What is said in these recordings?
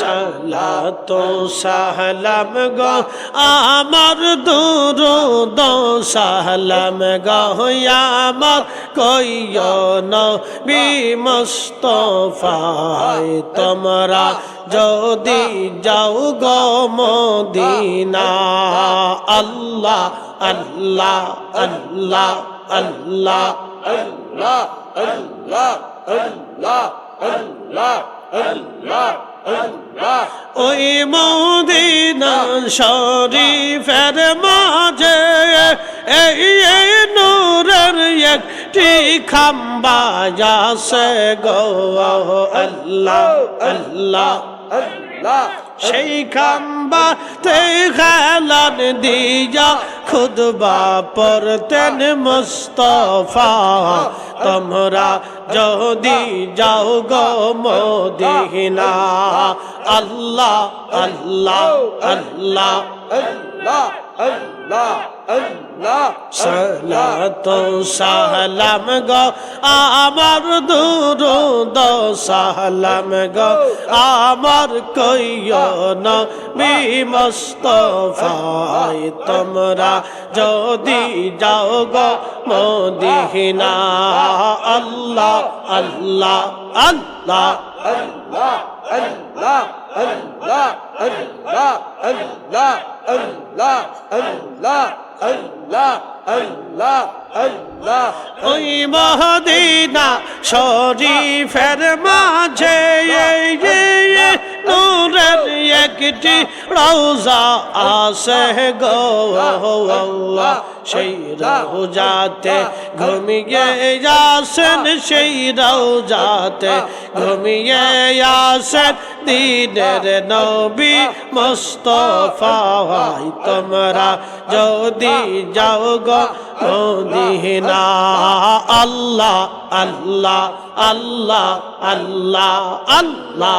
সালাত সালাম গো, আমার দুরুদ সালাম গো, আমার কইয় নবী মুস্তফায়, তোমরা যদি যাও গো মদিনা। আল্লাহ আল্লাহ আল্লাহ আল্লাহ আল্লাহ আল্লাহ আল্লাহ। আল্লাহ আল্লাহ আল্লাহ। ওই মদিনা শরীফের মাঝে এই এই নূরের একটি খাম্বা যাসে গো আল্লাহ আল্লাহ। আল্লাহ সেই খাম্বা তে খেলান দিয়া খুদবা পরতেন মুস্তফা তোমরা যদি যাও গো মদিনা আল্লাহ আল্লাহ আল্লাহ আল্লাহ আল্লাহ আল্লাহ সালাত সালাম গো আমার দুরুদ সালাম গো আমার কইয় নবী মুস্তফায় তোমরা যদি যাও গো মদিনা। আল্লাহ আল্লাহ আল্লাহ। আল্লাহ আল্লাহ আল্লাহ আল্লাহ আল্লাহ আল্লাহ আল্লাহ আল্লাহ আল্লাহ আল্লাহ ওই মহদিনা শরীফের মাঝে নূরের একটি রওজা আছে গো সেই রওজাতে ঘুমিয়ে আসেন, সেই রওজাতে ঘুমিয়ে আসেন। দিনের নবী মুস্তফা তোমরা যদি যাও গো মদিনা। আল্লাহ আল্লাহ আল্লাহ আল্লাহ আল্লাহ।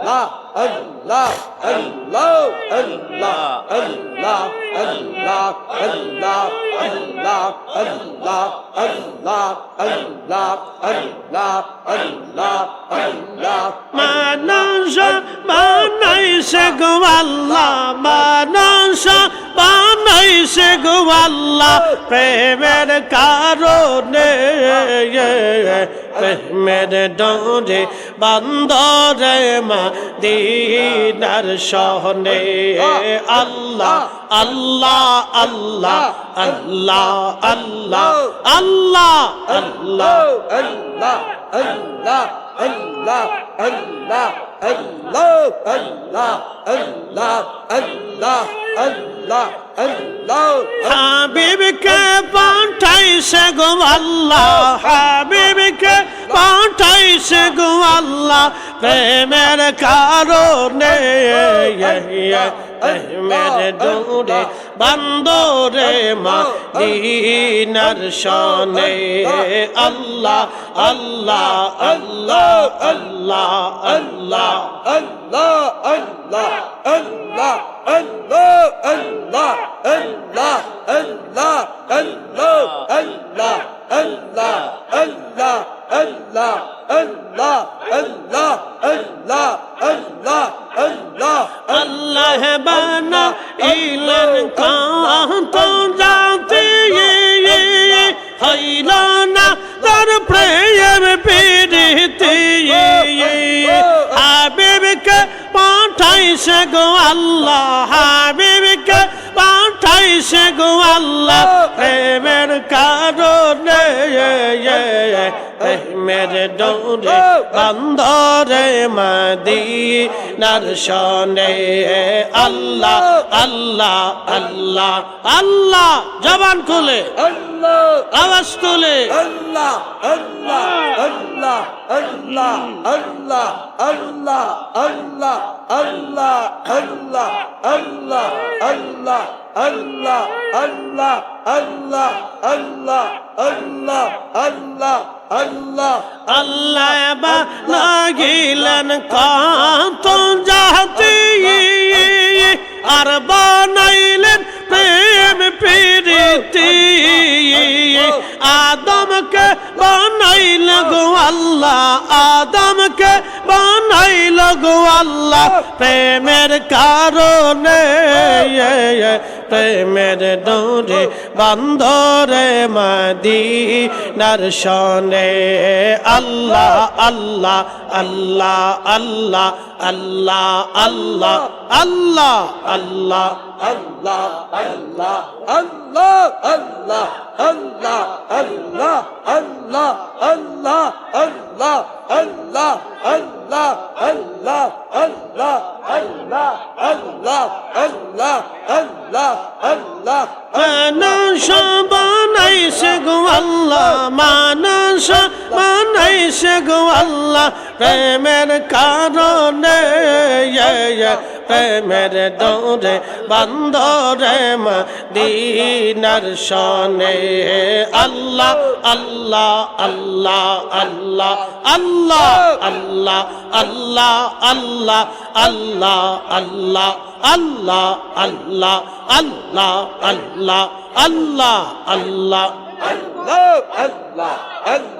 আল্লাহ আল্লাহ আল্লাহ আল্লাহ আল্লাহ আল্লাহ আল্লাহ আল্লাহ আল্লাহ আল্লাহ আল্লাহ আল্লাহ আল্লাহ মানুষ বানাইছে গো আল্লাহ মানুষ বানাইছে গো আল্লাহ প্রেমের কারণে প্রেমের ডোরে বান্দরে মা দিনার সহনে। আল্লাহ আল্লাহ আল্লাহ আল্লাহ আল্লাহ আল্লাহ আল্লাহ। আল্লাহ আল্লাহ আল্লাহ আল্লাহ আল্লাহ আল্লাহ আল্লাহ আল্লাহ আল্লাহ আল্লাহ হাবিবকে পাঠাইছে গো আল্লাহ হাবিবকে পাঠাইছে গো আল্লাহ প্রেমের কারণে প্রেমের দূরে বান্দরে মা দিনার সনে আল্লাহ আল্লাহ আল্লাহ আল্লাহ আল্লাহ আল্লাহ আল্লাহ আল্লাহ আল্লাহ আল্লাহ আল্লাহ আল্লাহ আল্লাহ আল্লাহ আল্লাহ আল্লাহ আল্লাহ আল্লাহ আল্লাহ আল্লাহ আল্লাহ আল্লাহ আল্লাহ বানা ইলেন কান্ত জাতি হইল না তার প্রেম পীড়িতি হাবিবকে পাঠাইছে গো আল্লাহ পাঠাইছে গো আল্লাহ প্রেমের কারণে প্রেমের ডোরে বান্দরে মদিনার সনে আল্লাহ আল্লাহ আল্লাহ আল্লাহ জবান খুলে আওয়াজ তুলে আল্লাহ আল্লাহ আল্লাহ আল্লাহ আল্লাহ আল্লাহ আল্লাহ আল্লাহ আল্লাহ আল্লাহ আল্লাহ আল্লাহ আল্লাহ আল্লাহ আল্লাহ আল্লাহ আল্লাহ আল্লাহ আল্লাহ লাগিলেন কত জাতি আর বানাইলেন প্রেম প্রীতি আল্লাহ আদমকে, বানাইল গো আল্লাহ প্রেমের কারণে, প্রেমের ডোরে বান্ধরে মদিনার শনে। আল্লাহ আল্লাহ আল্লাহ আল্লাহ আল্লাহ আল্লাহ আল্লাহ আল্লাহ। Allah, Allah, Allah, Allah, Allah, Allah, Allah, Allah, Allah, Allah, Allah, Allah, Allah, Allah, Allah, Allah, Allah, Allah, মানস বানাইছে গো আল্লাহ বানাইছে গো আল্লাহ প্রেমের কারণে প্রেমের দৌড়ে বান্দরে মদিনার শনে আল্লাহ আল্লাহ আল্লাহ আল্লাহ আল্লাহ আল্লাহ আল্লাহ আল্লাহ আল্লাহ আল্লাহ আল্লাহ আল্লাহ আল্লাহ আল্লাহ আল্লাহ আল্লাহ Allah, Allah, Allah,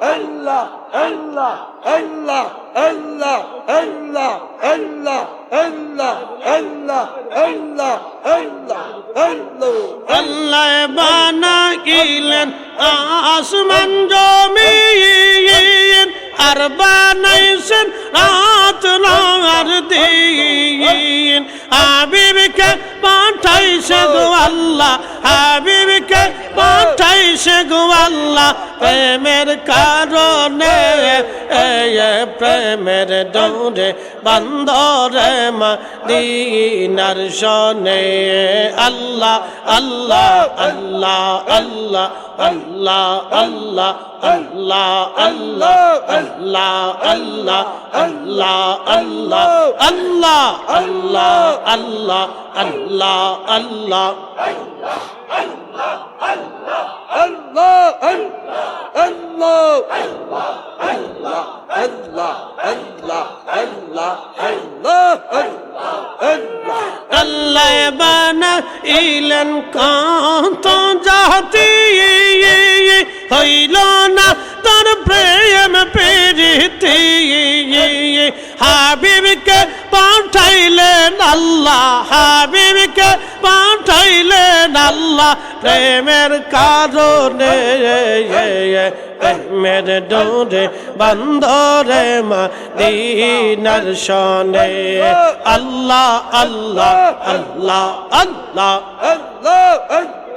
Allah, Allah, Allah, Allah, Allah, Allah, Allah, Allah, Allah, Allah. আল্লাহ বানাইলেন আসমান জমিন আর বানাইছেন রাত দিন হাবিবকে পাঠাইছে গো আল্লাহ হাবিবকে পাঠাইছে গো আল্লাহ প্রেমের কারণে প্রেমের দৌড়ে বান্দরে মদিনার শনে আল্লাহ আল্লাহ আল্লাহ আল্লাহ আল্লাহ আল্লাহ আল্লাহ আল্লাহ আল্লাহ আল্লাহ আল্লাহ আল্লাহ আল্লাহ আল্লাহ আল্লাহ আল্লাহ আল্লাহ Allah, Allah, Allah, Allah, Allah, Allah, Allah, Allah. আল্লাহ বানা ইলেন কান্ত জাতি হইল না প্রেম পেরিতি। হাবিবকে পাঠাইলেন আল্লাহ হাবিবকে পাঠাইলেন আল্লাহ। প্রেমের কারণে প্রেমের ডোরে বান্ধরে মদিনার শনে। আল্লাহ আল্লাহ আল্লাহ আল্লাহ Allah,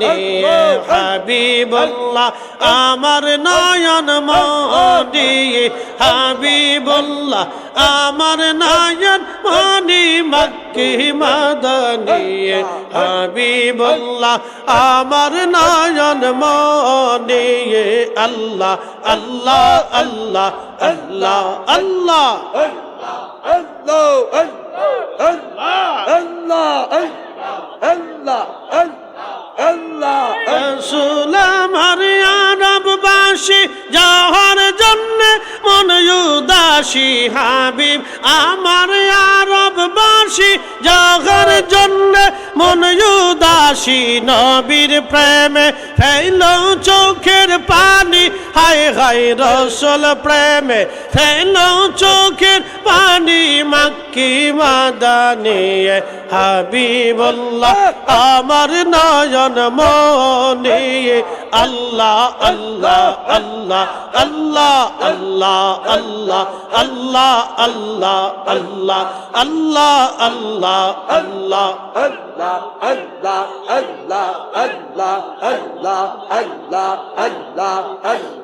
মাদানি হাবিবুল্লাহ, আমার নয়ন মনি, হাবিবুল্লাহ, আমার নয়ন মনি, মক্কি মাদানি, হাবিবুল্লাহ, আমার নয়ন মনি আল্লাহ আল্লাহ আল্লাহ আল্লাহ আল্লাহ। রসুল আমার আরববাসী যাহার জন্য মন উদাসী দাসী হাবিব আমার আরববাসী যাহার জন্য মন উদাসী, নবীর প্রেমে ফেল চোখের পানি হায় হায় রসল প্রেমে ফেল চোখের পানি মাক্কি মাদানি হাবিবুল্লাহ আমার নয়ন মনে আল্লাহ আল্লাহ আল্লাহ আল্লাহ আল্লাহ আল্লাহ আল্লাহ আল্লাহ আল্লাহ আল্লাহ আল্লাহ আল্লাহ Allah, Allah, Allah, Allah, Allah, Allah, Allah, Allah,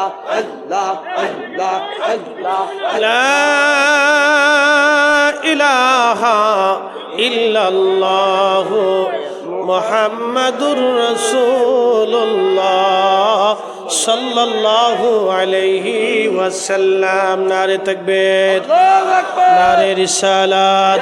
ইহু মোহাম্মদুর রসুল্লাহ সাল্লাল্লাহু আলাইহি ওয়াসাল্লাম। নারে তাকবীর নারে রিসালাত।